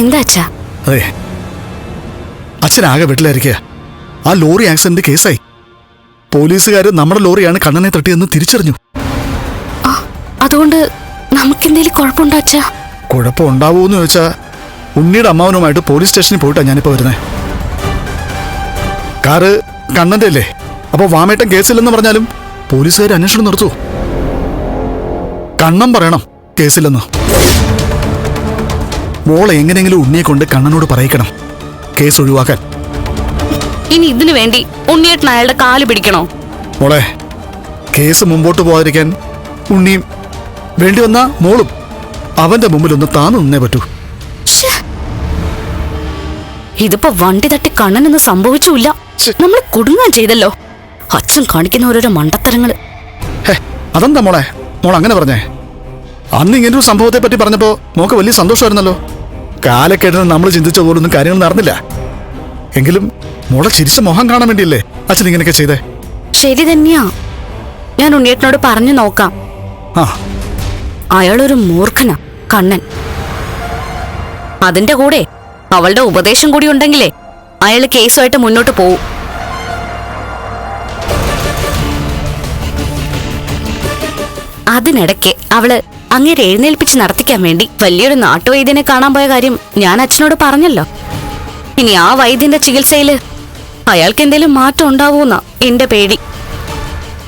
എന്താ അച്ഛാ? അതെ. അച്ഛനാകെ വീട്ടിലായിരിക്കുക ആ ലോറി ആക്സിഡന്റ് കേസായി. പോലീസുകാർ നമ്മുടെ ലോറിയാണ് കണ്ണനെ തട്ടിയെന്ന് തിരിച്ചറിഞ്ഞു. അതുകൊണ്ട് നമുക്കെന്തേലും കുഴപ്പമുണ്ടോ അച്ഛാ? കുഴപ്പം ഉണ്ടാവൂന്ന് ചോദിച്ചാ ഉണ്ണിയുടെ അമ്മാവനുമായിട്ട് പോലീസ് സ്റ്റേഷനിൽ പോയിട്ടാ ഞാനിപ്പോ വരുന്നത് കാറ് കണ്ണന്റെ അല്ലേ? അപ്പൊ വാമേട്ടൻ കേസില്ലെന്ന് പറഞ്ഞാലും പോലീസുകാർ അന്വേഷണം നിർത്തൂ കണ്ണം പറയണം കേസില്ലെന്ന്. മോളെ എങ്ങനെയെങ്കിലും ഉണ്ണിയെ കൊണ്ട് കണ്ണനോട് പറയിക്കണം. കേസ് ഒഴിവാക്കാൻ. ഇനി ഇതിനു വേണ്ടി ഉണ്ണിയേട്ടൻ അയാളുടെ കാൽ പിടിക്കണോ? മോളെ കേസ് മുമ്പോട്ട് പോകാതിരിക്കാൻ ഉണ്ണിയും വേണ്ടി വന്ന മോളും അവന്റെ മുമ്പിൽ ഒന്ന് താന്നു നിന്നേ പറ്റൂ. ഇതിപ്പോ വണ്ടി തട്ടി കണ്ണനൊന്നും സംഭവിച്ചില്ല നമ്മൾ കുടുങ്ങാൻ ചെയ്തല്ലോ. അച്ഛൻ കാണിക്കുന്ന ഓരോരോ മണ്ടത്തരങ്ങൾ. അതെന്താ മോളെ? മോൾ അങ്ങനെ പറഞ്ഞേ? അന്ന് ഇങ്ങനൊരു സംഭവത്തെ പറ്റി പറഞ്ഞപ്പോ മോക്ക് വലിയ സന്തോഷമായിരുന്നല്ലോ. കാലക്കേട്ടിന് നമ്മൾ ചിന്തിച്ച പോലൊന്നും കാര്യങ്ങൾ നടന്നില്ല. എങ്കിലും മോളെ ചിരിച്ച മോഹം കാണാൻ വേണ്ടിയല്ലേ അച്ഛൻ ഇങ്ങനെയൊക്കെ ചെയ്തേ? ശരി തന്നെയാ ഞാൻ ഉണ്ണിയേട്ടനോട് പറഞ്ഞു നോക്കാം. ആ. അയാളൊരു മൂർഖനാ കണ്ണൻ. അതിന്റെ കൂടെ അവളുടെ ഉപദേശം കൂടി ഉണ്ടെങ്കിലേ അയാൾ കേസുമായിട്ട് മുന്നോട്ട് പോവും. അതിനിടയ്ക്ക് അവൾ അങ്ങേരെ എഴുന്നേൽപ്പിച്ച് നടത്തിക്കാൻ വേണ്ടി വലിയൊരു നാട്ടുവൈദ്യനെ കാണാൻ പോയ കാര്യം ഞാൻ അച്ഛനോട് പറഞ്ഞല്ലോ. ഇനി ആ വൈദ്യന്റെ ചികിത്സയിൽ അയാൾക്ക് എന്തേലും മാറ്റം ഉണ്ടാവൂന്നാ എന്റെ പേടി.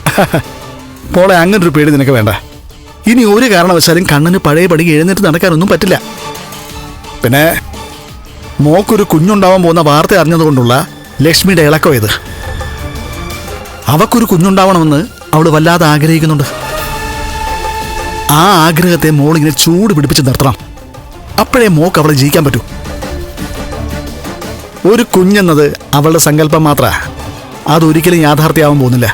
പോളെ അങ്ങനെ ഒരു പേടി നിനക്ക് വേണ്ട. ഇനി ഒരു കാരണവശാലും കണ്ണന് പഴയപടി എഴുന്നേറ്റ് നടക്കാനൊന്നും പറ്റില്ല. പിന്നെ മോക്കൊരു കുഞ്ഞുണ്ടാവാൻ പോകുന്ന വാർത്ത അറിഞ്ഞതുകൊണ്ടുള്ള ലക്ഷ്മിയുടെ ഇളക്കം ഇത്? അവക്കൊരു കുഞ്ഞുണ്ടാവണമെന്ന് അവൾ വല്ലാതെ ആഗ്രഹിക്കുന്നുണ്ട്. ആ ആഗ്രഹത്തെ മോളിങ്ങനെ ചൂട് പിടിപ്പിച്ച് നിർത്തണം. അപ്പോഴേ മോക്ക് അവളെ ജയിക്കാൻ പറ്റൂ. ഒരു കുഞ്ഞെന്നത് അവളുടെ സങ്കല്പം മാത്ര. അതൊരിക്കലും യാഥാർത്ഥ്യമാവാൻ പോകുന്നില്ല.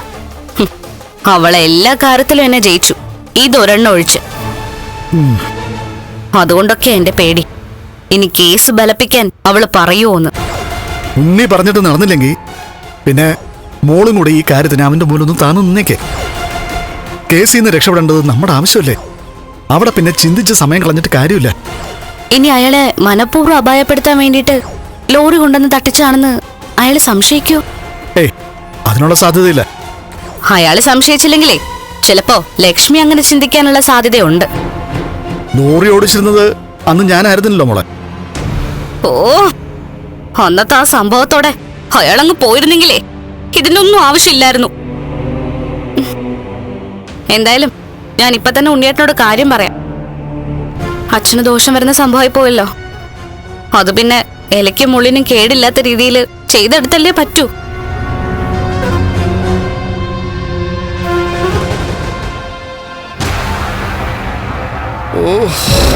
അവളെ എല്ലാ കാര്യത്തിലും എന്നെ ജയിച്ചു. ഇതൊരെണ്ണം ഒഴിച്ച്. അതുകൊണ്ടൊക്കെ എന്റെ പേടി. ഇനി കേസ് ബലപ്പിക്കാൻ അവൾ പറയുമോന്ന് ഉണ്ണി പറഞ്ഞിട്ട് നടന്നില്ലെങ്കിൽ പിന്നെ മോളും കൂടെ ഈ കാര്യത്തിന് അവന്റെ മുന്നിലൊന്നും താന്നു നിന്നേക്കേ. കേസിൽ നിന്ന് രക്ഷപ്പെടേണ്ടത് നമ്മുടെ ആവശ്യമല്ലേ? അവിടെ പിന്നെ ചിന്തിച്ച് സമയം കളഞ്ഞിട്ട് കാര്യമില്ല. ഇനി അയാളെ മനഃപൂർവം അപായപ്പെടുത്താൻ വേണ്ടിയിട്ട് ലോറി കൊണ്ടുവന്ന് തട്ടിച്ചാണെന്ന് അയാൾ സംശയിക്കൂ. ഏയ് അതിനുള്ള സാധ്യതയില്ല. അയാൾ സംശയിച്ചില്ലെങ്കിലേ ചിലപ്പോ ലക്ഷ്മി അങ്ങനെ ചിന്തിക്കാനുള്ള സാധ്യതയുണ്ട്. ലോറി ഓടിച്ചിരുന്നത് അന്ന് ഞാനായിരുന്നില്ലല്ലോ മോളെ. ഓ അന്നത്തെ ആ സംഭവത്തോടെ അയാളങ്ങ് പോയിരുന്നെങ്കിലേ ഇതിനൊന്നും ആവശ്യമില്ലായിരുന്നു. എന്തായാലും ഞാൻ ഇപ്പൊ തന്നെ ഉണ്ണിയേട്ടനോട് കാര്യം പറയാം. അച്ഛന് ദോഷം വരുന്ന സംഭവമായി പോയല്ലോ. അത് പിന്നെ ഇലയ്ക്കും മുള്ളിനും കേടില്ലാത്ത രീതിയിൽ ചെയ്തെടുത്തല്ലേ പറ്റൂ. ഓ